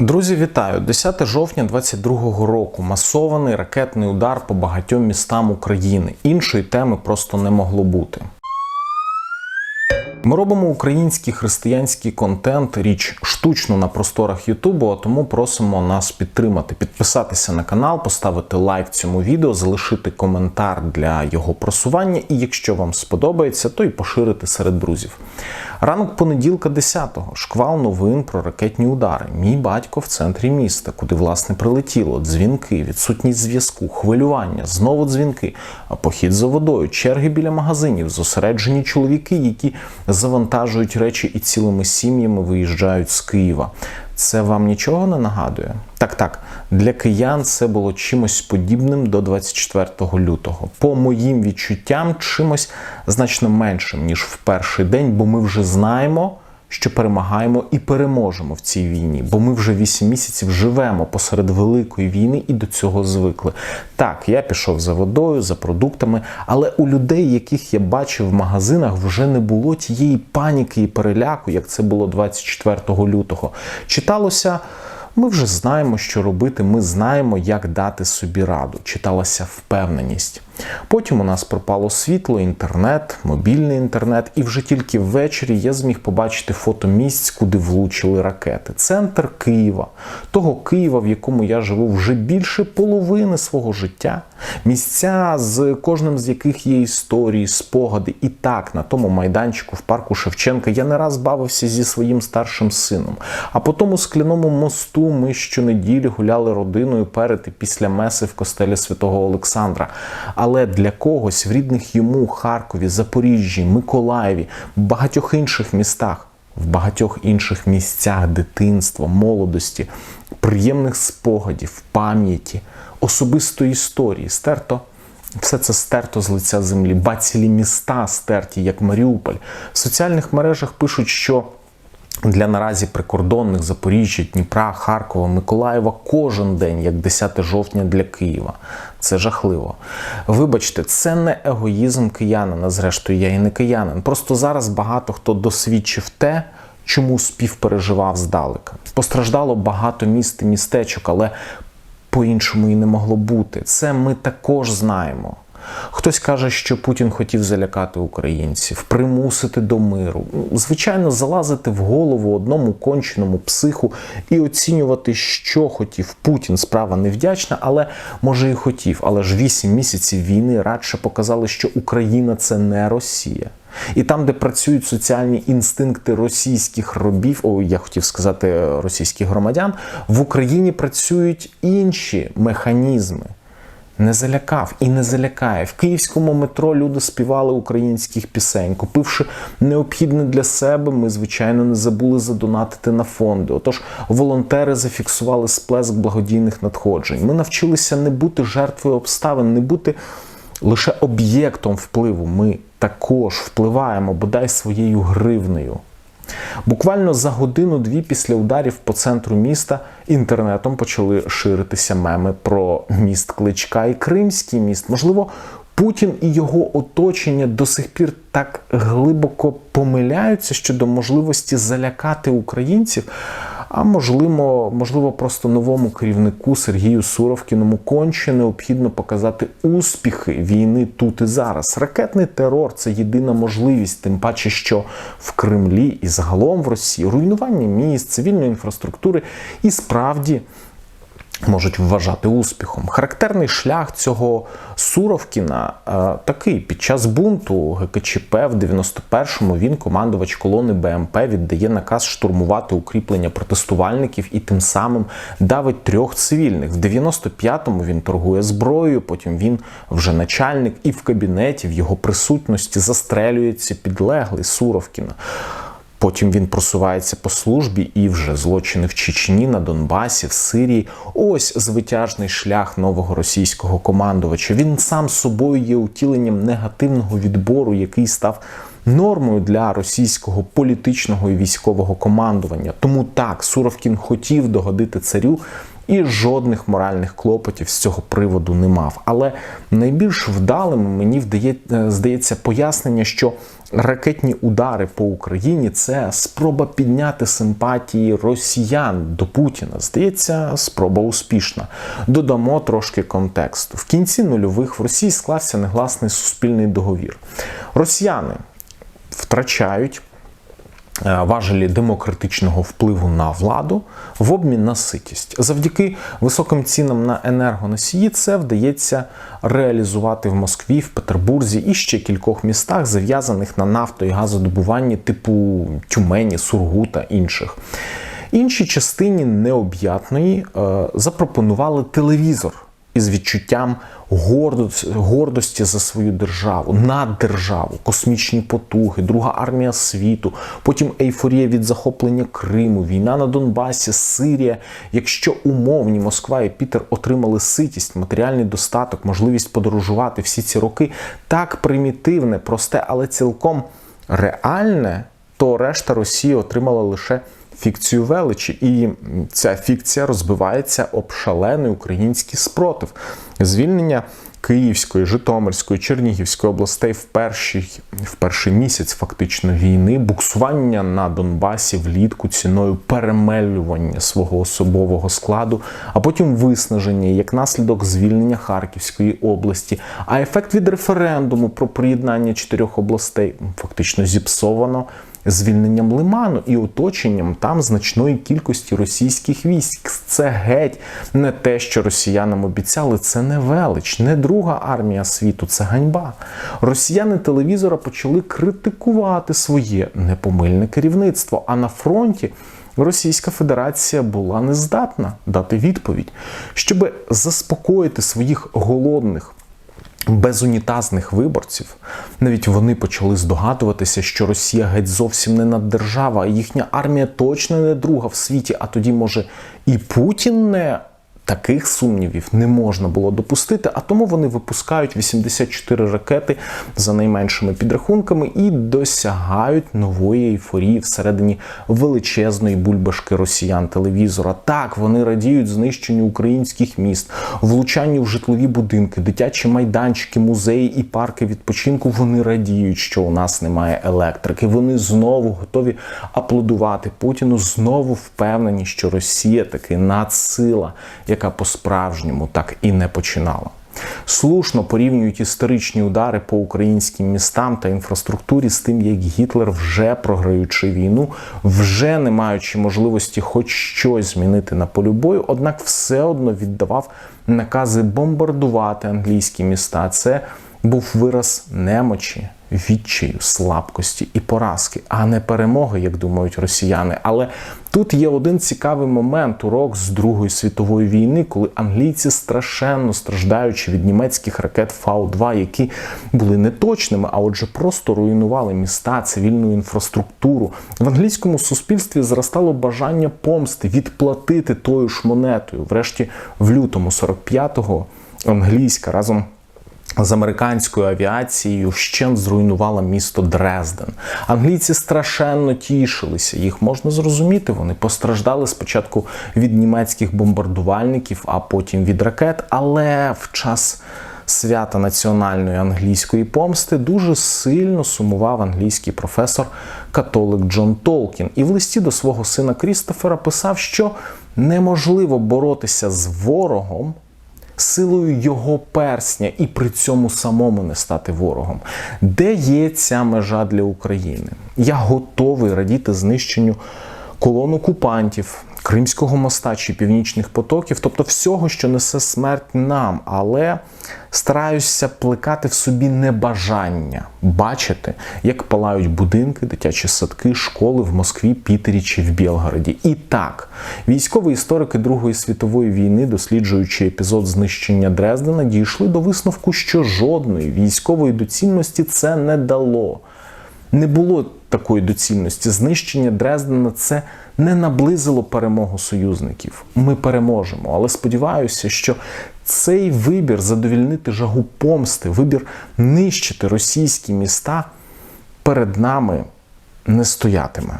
Друзі, вітаю! 10 жовтня 2022 року. Масований ракетний удар по багатьом містам України. Іншої теми просто не могло бути. Ми робимо український християнський контент, річ штучно на просторах Ютубу, а тому просимо нас підтримати, підписатися на канал, поставити лайк цьому відео, залишити коментар для його просування. І якщо вам сподобається, то й поширити серед друзів. Ранок понеділка, 10-го, шквал новин про ракетні удари. Мій батько в центрі міста, куди власне прилетіло. Дзвінки, відсутність зв'язку, хвилювання, знову дзвінки, похід за водою, черги біля магазинів, зосереджені чоловіки, які завантажують речі і цілими сім'ями виїжджають з Києва. Це вам нічого не нагадує? Так, так, для киян це було чимось подібним до 24 лютого. По моїм відчуттям, чимось значно меншим, ніж в перший день, бо ми вже знаємо, що перемагаємо і переможемо в цій війні, бо ми вже 8 місяців живемо посеред великої війни і до цього звикли. Так, я пішов за водою, за продуктами, але у людей, яких я бачив в магазинах, вже не було тієї паніки і переляку, як це було 24 лютого. Читалося. Ми вже знаємо, що робити, ми знаємо, як дати собі раду. Читалася впевненість. Потім у нас пропало світло, інтернет, мобільний інтернет, і вже тільки ввечері я зміг побачити фото місць, куди влучили ракети. Центр Києва, того Києва, в якому я живу вже більше половини свого життя. Місця, з кожним з яких є історії, спогади. І так, на тому майданчику в парку Шевченка я не раз бавився зі своїм старшим сином. А по тому скляному мосту ми щонеділі гуляли родиною перед і після меси в костелі святого Олександра. Але для когось в рідних йому Харкові, Запоріжжі, Миколаєві, багатьох інших містах, в багатьох інших місцях дитинства, молодості, приємних спогадів, пам'яті, особистої історії стерто. Все це стерто з лиця землі, ба цілі міста стерті, як Маріуполь. В соціальних мережах пишуть, що для наразі прикордонних Запоріжжя, Дніпра, Харкова, Миколаєва кожен день, як 10 жовтня для Києва. Це жахливо. Вибачте, це не егоїзм киянина. Зрештою, я і не киянин. Просто зараз багато хто досвідчив те, чому співпереживав здалека. Постраждало багато міст і містечок, але по-іншому і не могло бути. Це ми також знаємо. Хтось каже, що Путін хотів залякати українців, примусити до миру. Звичайно, залазити в голову одному конченому психу і оцінювати, що хотів Путін. Справа невдячна, але може і хотів. Але ж вісім місяців війни радше показали, що Україна це не Росія. І там, де працюють соціальні інстинкти російських робів, о, я хотів сказати російських громадян, в Україні працюють інші механізми. Не залякав і не залякає. В київському метро люди співали українських пісень. Купивши необхідне для себе, ми, звичайно, не забули задонатити на фонди. Отож, волонтери зафіксували сплеск благодійних надходжень. Ми навчилися не бути жертвою обставин, не бути лише об'єктом впливу. Ми також впливаємо бодай своєю гривнею. Буквально за годину-дві після ударів по центру міста інтернетом почали ширитися меми про міст Кличка і Кримський міст. Можливо, Путін і його оточення до сих пір так глибоко помиляються щодо можливості залякати українців. А можливо, можливо, просто новому керівнику Сергію Суровкіному конче необхідно показати успіхи війни тут і зараз. Ракетний терор це єдина можливість, тим паче, що в Кремлі і загалом в Росії руйнування міст, цивільної інфраструктури і справді. Можуть вважати успіхом. Характерний шлях цього Суровкіна е, такий: під час бунту ГКЧП в 91-му він, командувач колони БМП, віддає наказ штурмувати укріплення протестувальників і тим самим давить трьох цивільних. В 95-му він торгує зброєю. Потім він вже начальник, і в кабінеті в його присутності застрелюється підлеглий Суровкіна. Потім він просувається по службі і вже злочини в Чечні, на Донбасі, в Сирії. Ось звитяжний шлях нового російського командувача. Він сам собою є утіленням негативного відбору, який став нормою для російського політичного і військового командування. Тому так Суровкін хотів догодити царю. І жодних моральних клопотів з цього приводу не мав. Але найбільш вдалим мені вдає, е, здається пояснення, що ракетні удари по Україні це спроба підняти симпатії росіян до Путіна. Здається, спроба успішна. Додамо трошки контексту. В кінці нульових в Росії склався негласний суспільний договір. Росіяни втрачають. Е, важелі демократичного впливу на владу в обмін на ситість. Завдяки високим цінам на енергоносії це вдається реалізувати в Москві, в Петербурзі і ще кількох містах, зав'язаних на нафто і газодобуванні типу Тюмені, Сургута інших. Іншій частині необ'ятної е, запропонували телевізор із відчуттям гордості за свою державу, наддержаву, космічні потуги, Друга армія світу, потім ейфорія від захоплення Криму, війна на Донбасі, Сирія. Якщо умовні Москва і Пітер отримали ситість, матеріальний достаток, можливість подорожувати всі ці роки, так примітивне, просте, але цілком реальне, то решта Росії отримала лише фікцію величі, і ця фікція розбивається об шалений український спротив. Звільнення Київської, Житомирської, Чернігівської областей в перший, в перший місяць фактично війни, буксування на Донбасі влітку ціною перемелювання свого особового складу, а потім виснаження як наслідок звільнення Харківської області. А ефект від референдуму про приєднання чотирьох областей фактично зіпсовано звільненням Лиману і оточенням там значної кількості російських військ. Це геть не те, що росіянам обіцяли. Це не велич, не друга армія світу, це ганьба. Росіяни телевізора почали критикувати своє непомильне керівництво. А на фронті. Російська Федерація була не здатна дати відповідь, щоб заспокоїти своїх голодних безунітазних виборців, навіть вони почали здогадуватися, що Росія геть зовсім не наддержава, а їхня армія точно не друга в світі. А тоді, може, і Путін не Таких сумнівів не можна було допустити, а тому вони випускають 84 ракети за найменшими підрахунками і досягають нової ейфорії всередині величезної бульбашки росіян телевізора. Так, вони радіють знищенню українських міст, влучанню в житлові будинки, дитячі майданчики, музеї і парки відпочинку. Вони радіють, що у нас немає електрики. Вони знову готові аплодувати Путіну. Знову впевнені, що Росія таки надсила яка по-справжньому так і не починала. Слушно порівнюють історичні удари по українським містам та інфраструктурі з тим, як Гітлер, вже програючи війну, вже не маючи можливості хоч щось змінити на полю бою, однак все одно віддавав накази бомбардувати англійські міста. Це був вираз немочі, відчаю, слабкості і поразки, а не перемоги, як думають росіяни. Але тут є один цікавий момент урок з Другої світової війни, коли англійці страшенно страждаючи від німецьких ракет Фау-2, які були неточними, а отже, просто руйнували міста, цивільну інфраструктуру. В англійському суспільстві зростало бажання помсти, відплатити тою ж монетою. Врешті, в лютому 45-го англійська разом з американською авіацією вщент зруйнувала місто Дрезден. Англійці страшенно тішилися, їх можна зрозуміти. Вони постраждали спочатку від німецьких бомбардувальників, а потім від ракет. Але в час свята національної англійської помсти дуже сильно сумував англійський професор католик Джон Толкін. І в листі до свого сина Крістофера писав, що неможливо боротися з ворогом силою його персня і при цьому самому не стати ворогом. Де є ця межа для України? Я готовий радіти знищенню колон окупантів, Кримського моста чи північних потоків, тобто всього, що несе смерть нам, але стараюся плекати в собі небажання бачити, як палають будинки, дитячі садки, школи в Москві, Пітері чи в Білгороді. І так, військові історики Другої світової війни, досліджуючи епізод знищення Дрездена, дійшли до висновку, що жодної військової доцільності це не дало. Не було такої доцільності. Знищення Дрездена це не наблизило перемогу союзників. Ми переможемо. Але сподіваюся, що цей вибір задовільнити жагу помсти, вибір нищити російські міста перед нами не стоятиме.